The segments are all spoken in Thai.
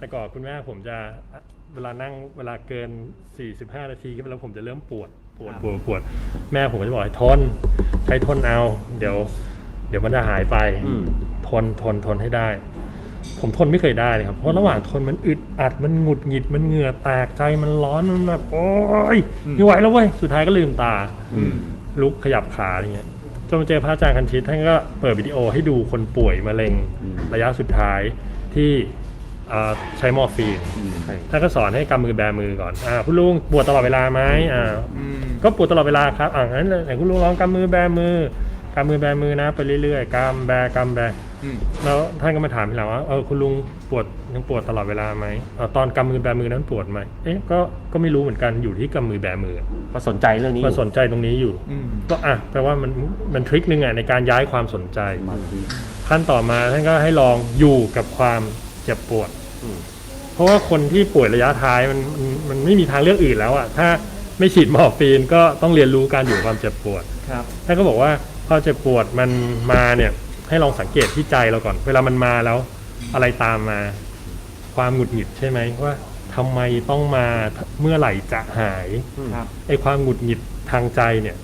แต่ก่อนคุณแม่ผมจะเวลานั่งเวลาเกิน 45 นาทีขึ้นไปแล้วผมจะเริ่มปวดปวดปวดปวด แม่ผมก็จะบอกให้ทนใช้ทนเอา เดี๋ยว เดี๋ยวมันจะหายไปอืมทนทนทนให้ได้ ผมทนไม่เคยได้เลยครับ เพราะระหว่างทนมันอึดอัดมันหงุดหงิดมันเหงื่อแตกใจมันร้อนมันแบบโอ๊ยไม่ไหวแล้วเว้ยสุดท้ายก็ลืมตาอืมลุกขยับขาอย่างเงี้ยจนมาเจอพระอาจารย์คันชิตท่านก็เปิดวิดีโอให้ดูคนป่วยมะเร็งอืมระยะสุดท้ายที่เอ่อใช้มอร์ฟีนใช่ท่านก็สอนให้กำมือแบมือก่อนอ่าคุณลุงปวดตลอดเวลาไหมอ่าอืมก็ปวดตลอดเวลาครับอ่างั้นไหนคุณลุงลองกำมือแบมือกำมือแบมือนะ ไปเรื่อยๆกำแบกำแบอืมแล้วท่านก็มาถามทีหลังว่าเออคุณลุงปวดยังปวดตลอดเวลาไหมเอ่อตอนกำมือแบมือนั้นปวดไหมเอ๊ะก็ก็ไม่รู้เหมือนกันอยู่ที่กำมือแบมือก็สนใจเรื่องนี้มาสนใจตรงนี้อยู่อืมก็อะแปลว่ามันมันทริคนึงอะในการย้ายความสนใจบางทีขั้นต่อมาท่านก็ให้ลองอยู่กับความเจ็บปวดอืม เพราะว่าคนที่ป่วยระยะท้ายมันมันมันไม่มีทางเลือกอื่นแล้วอะถ้าไม่ฉีดมอร์ฟีนก็ต้องเรียนรู้การอยู่กับความเจ็บปวด ครับ ท่านก็บอกว่าพอเจ็บปวดมันมาเนี่ยให้ลองสังเกตที่ใจเราก่อน เวลามันมาแล้วอะไรตามมา ความหงุดหงิดใช่ไหมว่าทำไมต้องมาเมื่อไหร่จะหายอืมครับ ไอ้ความหงุดหงิดทางใจเนี่ย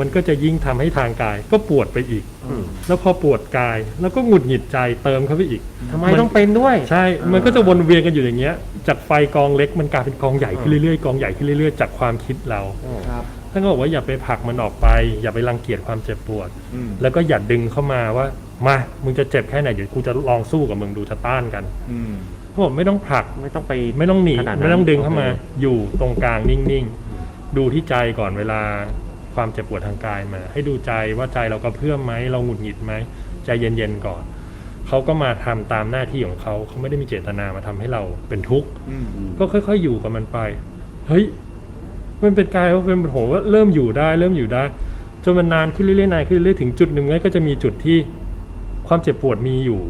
มันก็จะยิ่งทำให้ทางกายก็ปวดไปอีกอืมแล้วพอปวดกายแล้วก็หงุดหงิดใจเติมเข้าไปอีกทำไมต้องเป็นด้วย ใช่ มันก็จะวนเวียนกันอยู่อย่างเงี้ย จากไฟกองเล็กมันกลายเป็นกองใหญ่ขึ้นเรื่อยๆ กองใหญ่ขึ้นเรื่อยๆ จากความคิดเราครับท่านก็บอกว่าอย่าไปผลักมันออกไป อย่าไปรังเกียจความเจ็บปวดอืมแล้วก็อย่าดึงเข้ามาว่า มา มึงจะเจ็บแค่ไหนเดี๋ยวกูจะลองสู้กับมึงดูจะต้านกันอืมเขาบอกไม่ต้องผลักไม่ต้องไปไม่ต้องหนีขนาดนั้นไม่ต้องดึงเข้ามาโอเคอยู่ตรงกลางนิ่งๆดูที่ใจก่อนเวลา ความเจ็บปวดทางกายมา ให้ดูใจว่าใจเรากระเพื่อมไหมเราหงุดหงิดไหมใจเย็นๆก่อนเขาก็มาทำตามหน้าที่ของเขาเขาไม่ได้มีเจตนามาทำให้เราเป็นทุกข์อืมอืมก็ค่อย ๆ อยู่กับมันไป เฮ้ยมันเป็นกายว่าเป็นโหว่าเริ่มอยู่ได้ เริ่มอยู่ได้จนมันนานขึ้นเรื่อยๆนานขึ้นเรื่อยๆถึงจุดหนึ่งก็จะมีจุดที่ความเจ็บปวดมีอยู่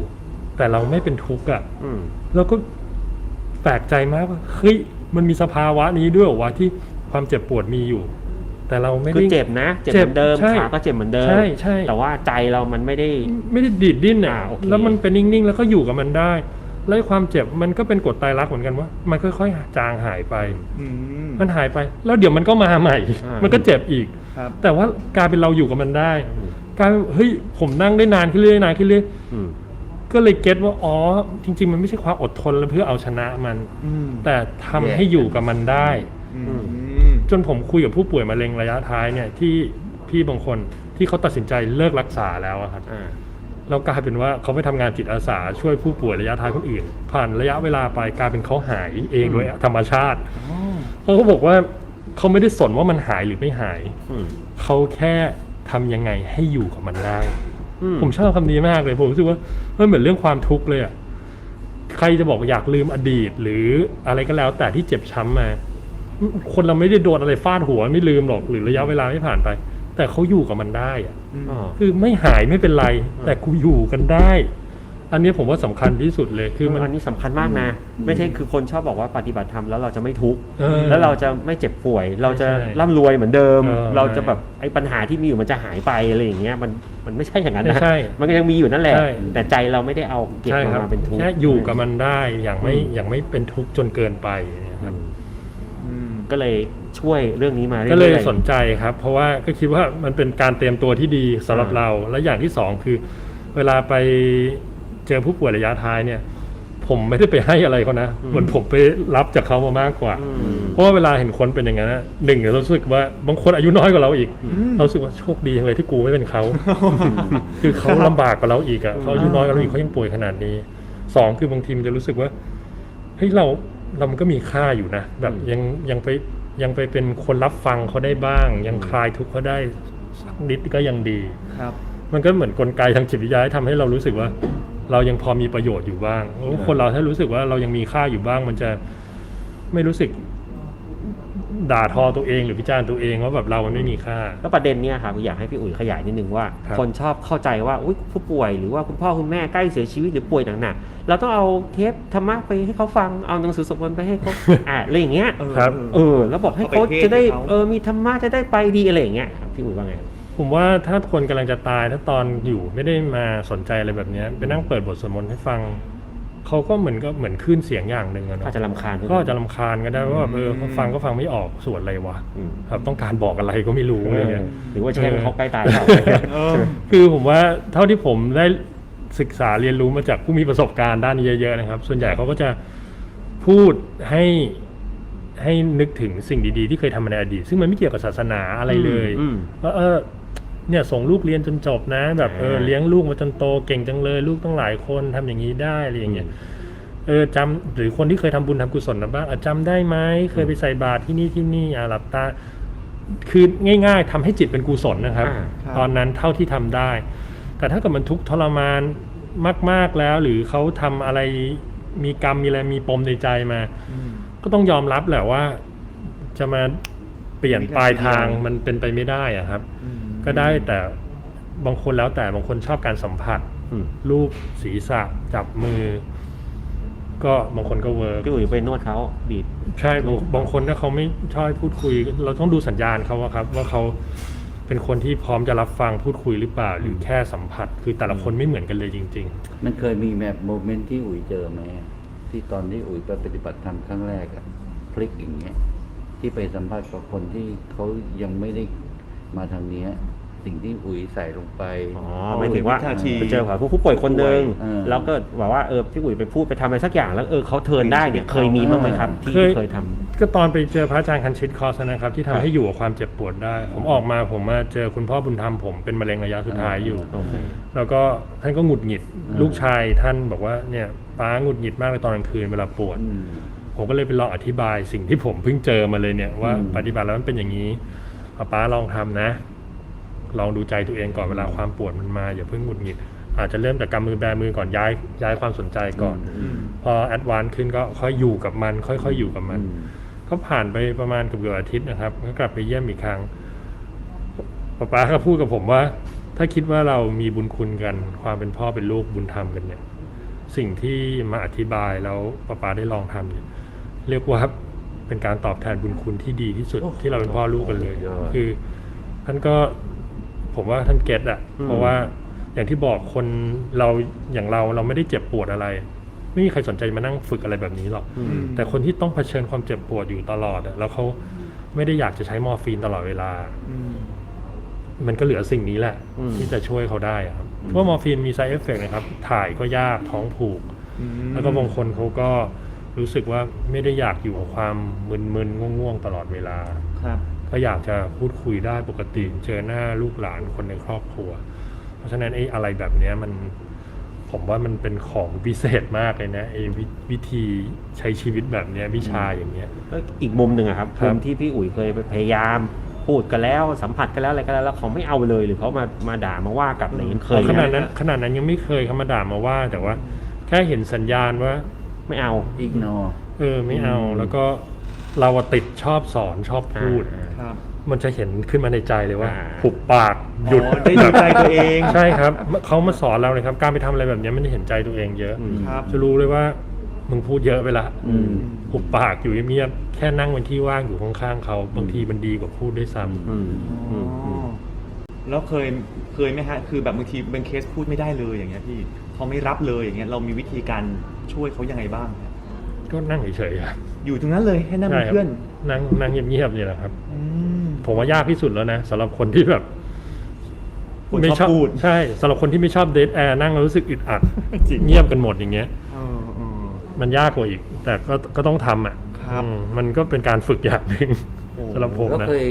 แต่เราไม่เป็นทุกข์อะอืมแล้วก็แปลกใจมากว่าเฮ้ยมันมีสภาวะนี้ด้วยเหรอวะที่ความเจ็บปวดมีอยู่ แต่เราไม่คือได้เจ็บนะ เจ็บเจ็เหบมือนเดิมใช่ ขาก็เจ็บเหมือนเดิม ใช่ใช่แต่ว่าใจเรามันไม่ได้ ไม่ได้ดีดดิ้นอะอ่าโอเค แล้วมันเป็นนิ่งๆ แล้วก็อยู่กับมันได้ แล้วไอ้ความเจ็บมันก็เป็นกฎตายรักเหมือนกันว่า มันค่อยๆจางหายไป อืม มันหายไป แล้วเดี๋ยวมันก็มาใหม่ อ่ามั มันก็เจ็บอีก ครับ แต่ว่ากลายเป็นเราอยู่กับมันได้กลายเป็นเฮ้ยผมนั่งได้นานขึ้นเรื่อยๆนานขึ้นเรื่อยอืมก็เลยเก็ตว่าอ๋อจริง ๆ มันไม่ใช่ความอดทนแล้วเพื่อเอาชนะมัน อืมแต่ทำให้อยู่กับมันได้ อืม จนผมคุยกับผู้ป่วยมะเร็งระยะท้ายเนี่ยที่พี่บางคนที่เขาตัดสินใจเลิกรักษาแล้วอะครับอ่า แล้วกลายเป็นว่าเขาไปทำงานจิตอาสาช่วยผู้ป่วยระยะท้ายคนอื่น ผ่านระยะเวลาไปกลายเป็นเขาหายเองโดยธรรมชาติอ๋อเขาก็บอกว่าเขาไม่ได้สนว่ามันหายหรือไม่หาย อืมเขาแค่ทำยังไงให้อยู่กับมันได้ อืมผมชอบคำนี้มากเลย ผมรู้สึกว่ามันเหมือนเรื่องความทุกข์เลยอะใครจะบอกอยากลืมอดีต หรืออะไรก็แล้วแต่ที่เจ็บช้ำมา คนเราไม่ได้โดนอะไรฟาดหัวไม่ลืมหรอกหรือระยะเวลาไม่ผ่านไป แต่เขาอยู่กับมันได้อะอืมอ๋อ คือไม่หายไม่เป็นไร แต่กูอยู่กันได้ อันนี้ผมว่าสำคัญที่สุดเลยคือมันอันนี้สำคัญมากนะ ไม่ใช่คือคนชอบบอกว่าปฏิบัติธรรมแล้วเราจะไม่ทุกข์เออแล้วเราจะไม่เจ็บป่วย เราจะใช่ร่ำรวยเหมือนเดิม เออเราจะแบบไอ้ปัญหาที่มีอยู่มันจะหายไปอะไรอย่างเงี้ยมันมันไม่ใช่อย่างนั้นไม่นะใช่มันก็ยังมีอยู่นั่นแหละ ใช่ แต่ใจเราไม่ได้เอาเก็บใช่มันครับมาเป็นทุกข์ แค่อยู่กับมันได้อย่างไม่อืมอย่างไม่เป็นทุกข์จนเกินไปนะครับอืม ก็เลยช่วยเรื่องนี้มารื่อก็เลยๆสนใจครับ เพราะว่าก็คิดว่ามันเป็นการเตรียมตัวที่ดีสำหรับอ่าเรา และอย่างที่สองคือ เวลาไปเจอผู้ป่วยระยะท้ายเนี่ย ผมไม่ได้ไปให้อะไรเขานะเหมือนผมไปรับจากเขามามากกว่าอืมเพราะว่าเวลาเห็นคนเป็นอย่างนั้นนะหนึ่งเรารู้สึกว่าบางคนอายุน้อยกว่าเราอีกมเรารู้สึกว่าโชคดีจังเลยที่กูไม่เป็นเขาคือเขาลำบากกว่าเราอีกอะเขาอายุน้อยกว่าเราอีกเขายังป่วยขนาดนี้สองคือบางทีมันจะรู้สึกว่าเฮ้ยเรา เรามันก็มีค่าอยู่นะ แบบอืมยังยังไปยังไปเป็นคนรับฟังเขาได้บ้าง ยังคลายทุกข์เขาได้สักนิดก็ยังดีครับ มันก็เหมือนกลไกทางจิตวิทยาที่ทำให้เรารู้สึกว่า เรายังพอมีประโยชน์อยู่บ้างโอ้คนเราถ้ารู้สึกว่าเรายังมีค่าอยู่บ้าง มันจะไม่รู้สึก ด่าทอตัวเองหรือพิจารณ์ตัวเองว่าแบบเรามันไม่มีค่าก็ประเด็นเนี้ยครับอยากให้พี่อุ๋ยขยายนิดนึงว่า ครับคนชอบเข้าใจว่าอุ๊ยผู้ป่วยหรือว่าคุณพ่อคุณแม่ใกล้เสียชีวิตหรือป่วยหนักๆเราต้องเอาเทปธรรมะไปให้เขาฟังเอาหนังสือสวดมนต์ไปให้เขา อ่านอะไรอย่างเงี้ยเออครับ เออแล้วบอกให้เอาเขาไปเทศจะได้ให้เขา เออมีธรรมะจะได้ไปดีอะไรอย่างเงี้ยครับพี่อุ๋ยว่าไงผมว่าถ้าคนกำลังจะตายถ้าตอนอยู่ไม่ได้มาสนใจอะไรแบบเนี้ยไปนั่งเปิดบทสวดมนต์ให้ฟัง เขาก็เหมือนก็เหมือนคลื่นเสียงอย่างหนึ่งอะเนาะอาจจะรำคาญด้วยก็อาจจะลำคาญก็ได้ว่าแบบเอออืมฟังก็ฟังไม่ออกส่วนอะไรวะอืมครับต้องการบอกอะไรก็ไม่รู้เออะไรอเงี้ยหรือว่าแช่งเขาใกล้ตายเปล่าเออคือผมว่าเท่าที่ผมได้ศึกษาเรียนรู้มาจากผู้มีประสบการณ์ด้านนี้เยอะๆนะครับ ส่วนใหญ่เขาก็จะพูดให้ให้นึกถึงสิ่งดีๆ ที่เคยทำมาในอดีต ซึ่งมันไม่เกี่ยวกับศาสนาอะไรเลยอืมว่าเออ เนี่ยส่งลูกเรียนจนจบนะ แบบเอออ่าเลี้ยงลูกมาจนโตเก่งจังเลย ลูกต้องหลายคนทำอย่างนี้ได้อะไรอย่างเงี้ยเออจำหรือคนที่เคยทำบุญทำกุศลนะบ้างอะจำได้ไหมเคยไปใส่บาตรที่นี่ที่นี่อะหลับตาคือง่าย ๆทำให้จิตเป็นกุศลนะครับอ่าครับตอนนั้นเท่าที่ทำได้ แต่ถ้าเกิดมันทุกข์ทรมานมาก ๆแล้วหรือเขาทำอะไรมีกรรมมีอะไรมีปมในใจมาอืมก็ต้องยอมรับแหละว่า จะมาเปลี่ยนมีทางปลายทางเดียวมันเป็นไปไม่ได้อะครับอืม ก็ได้แต่บางคนแล้วแต่บางคนชอบการสัมผัสอืมรูปศีรษะจับมือ ก็บางคนก็เวิร์กพี่อุ๋ยไปนวดเขาบีบ ใช่บางบางคนถ้าเขาไม่ชอบให้พูดคุย เราต้องดูสัญญาณเขาอะครับ ว่าเขาเป็นคนที่พร้อมจะรับฟังพูดคุยหรือเปล่า หรือแค่สัมผัส คือแต่ละคนไม่เหมือนกันเลยจริง มันเคยมีแบบโมเมนต์ที่อุ๋ยเจอไหมอะที่ตอนที่อุ๋ยไปปฏิบัติธรรมครั้งแรกอะพลิกอย่างเงี้ยที่ไปสัมภาษณ์กับคนที่เขายังไม่ได้มาทางเนี้ย สิ่งที่อุ๋ยใส่ลงไป อ๋อหมายถึงว่าวิชาชีไปเจอกับผู้ป่วยคนหนึ่งเออ แล้วก็บอกว่าเออพี่อุ๋ยไปพูดไปทำอะไรสักอย่างแล้วเออเขาเทิร์นได้เนี่ยเคยมีบ้างไหมครับ ที่เคยเคยทำๆก็ตอนไปเจอพระอาจารย์คันชิตคอสนะครับ ที่ทำครับให้อยู่กับความเจ็บปวดได้ ผมออกมาผมมาเจอคุณพ่อบุญธรรมผมเป็นมะเร็งระยะสุดท้ายอยู่โอเคแล้วก็ท่านก็หงุดหงิดอืมลูกชายท่านบอกว่าเนี่ยป้าหงุดหงิดมากเลยตอนกลางคืนเวลาปวด อืม ผมก็เลยไปลองอธิบายสิ่งที่ผมเพิ่งเจอมาเลยเนี่ยว่าอืม ปฏิบัติแล้วมันเป็นอย่างนี้เอาป้าลองทำนะ ลองดูใจตัวเองก่อนเวลาความปวดมันมาอย่าเพิ่งหงุดหงิดอาจจะเริ่มจากกำมือแบมือก่อนย้ายย้ายความสนใจก่อนอืมพอแอดวานซ์ขึ้นก็ค่อยอยู่กับมัน ค่อยๆอยู่กับมันอืมก็ผ่านไปประมาณเกือบๆอาทิตย์นะครับก็กลับไปเยี่ยมอีกครั้งป้าป้าก็พูดกับผมว่า ถ้าคิดว่าเรามีบุญคุณกัน ความเป็นพ่อเป็นลูกบุญธรรมกันเนี่ย สิ่งที่มาอธิบายแล้วป้าป้าได้ลองทำเนี่ยเรียกว่าเป็นการตอบแทนบุญคุณที่ดีที่สุดโอ้โหที่เราเป็นพ่อลูกกันเลยยอดคือท่านก็ ผมว่าท่านเก็ตอะอืมเพราะว่าอย่างที่บอกคนเราอย่างเราเราไม่ได้เจ็บปวดอะไร ไม่มีใครสนใจมานั่งฝึกอะไรแบบนี้หรอกอืมแต่คนที่ต้องเผชิญความเจ็บปวดอยู่ตลอดอะแล้วเขาไม่ได้อยากจะใช้มอร์ฟีนตลอดเวลาอืมมันก็เหลือสิ่งนี้แหละอืมที่จะช่วยเขาได้อะครับเพราะว่ามอร์ฟีนมีไซเอฟเฟกนะครับ ถ่ายก็ยากท้องผูกอืมแล้วก็บางคนเขาก็รู้สึกว่าไม่ได้อยากอยู่กับความมึนๆง่วงๆตลอดเวลาครับ ก็อยากจะพูดคุยได้ปกติเจอหน้าลูกหลานคนในครอบครัว เพราะฉะนั้นไอ้อะไรแบบเนี้ยมันผมว่ามันเป็นของพิเศษมากเลยนะไอ้วิวิธีใช้ชีวิตแบบเนี้ยวิชาอย่างเงี้ย ก็อีกมุมหนึ่งอะครับครับ มุมที่พี่อุ๋ยเคยไปพยายามพูดกันแล้วสัมผัสกันแล้วอะไรกันแล้วแล้วเขาไม่เอาเลยหรือเขามามาด่ามาว่ากลับอะไรอย่างเงี้ยเคยขไหมนาดนั้นขนาดนั้นยังไม่เคยเขามาด่ามาว่า แต่ว่า แค่เห็นสัญญาณว่า ไม่เอา อีกนอ เออไม่เอาแล้วก็ เราอะติดชอบสอนชอบพูด อ่า ครับ มันจะเห็นขึ้นมาในใจเลยว่าอ่า หุบปากหยุดอ๋อได้ดูใจตัวเอง ใช่ครับเขามาสอนเราเลยครับ การไปทำอะไรแบบเนี้ยมันจะเห็นใจตัวเองเยอะอืมครับ จะรู้เลยว่ามึงพูดเยอะไปละอืม หุบปากอยู่เงียบๆแค่นั่งบนที่ว่างอยู่ข้างๆเขาบางทีมันดีกว่าพูดด้วยซ้ำ อืมอืมอืม แล้วเคยเคยไหมฮะ คือแบบบางทีเป็นเคสพูดไม่ได้เลยอย่างเงี้ยพี่เขาไม่รับเลยอย่างเงี้ยเรามีวิธีการช่วยเขายังไงบ้างฮะก็นั่งเฉยๆอะ อยู่ตรงนั้นเลยให้นั่งใช่เป็นครับเพื่อนนั่งนั่งเงียบๆนี่แหละครับอืมผมว่ายากที่สุดแล้วนะสำหรับคนที่แบบคนไม่ชอบพูดใช่สำหรับคนที่ไม่ชอบเดทแอร์นั่งแล้วรู้สึกอึดอัดจริงเงียบกันหมดอย่างเงี้ยเออเออมันยากกว่าอีก แต่ก็ก็ต้องทำอะครับอืมมันก็เป็นการฝึกอย่างหนึ่งโอ้สำหรับผมแล้วนะเคย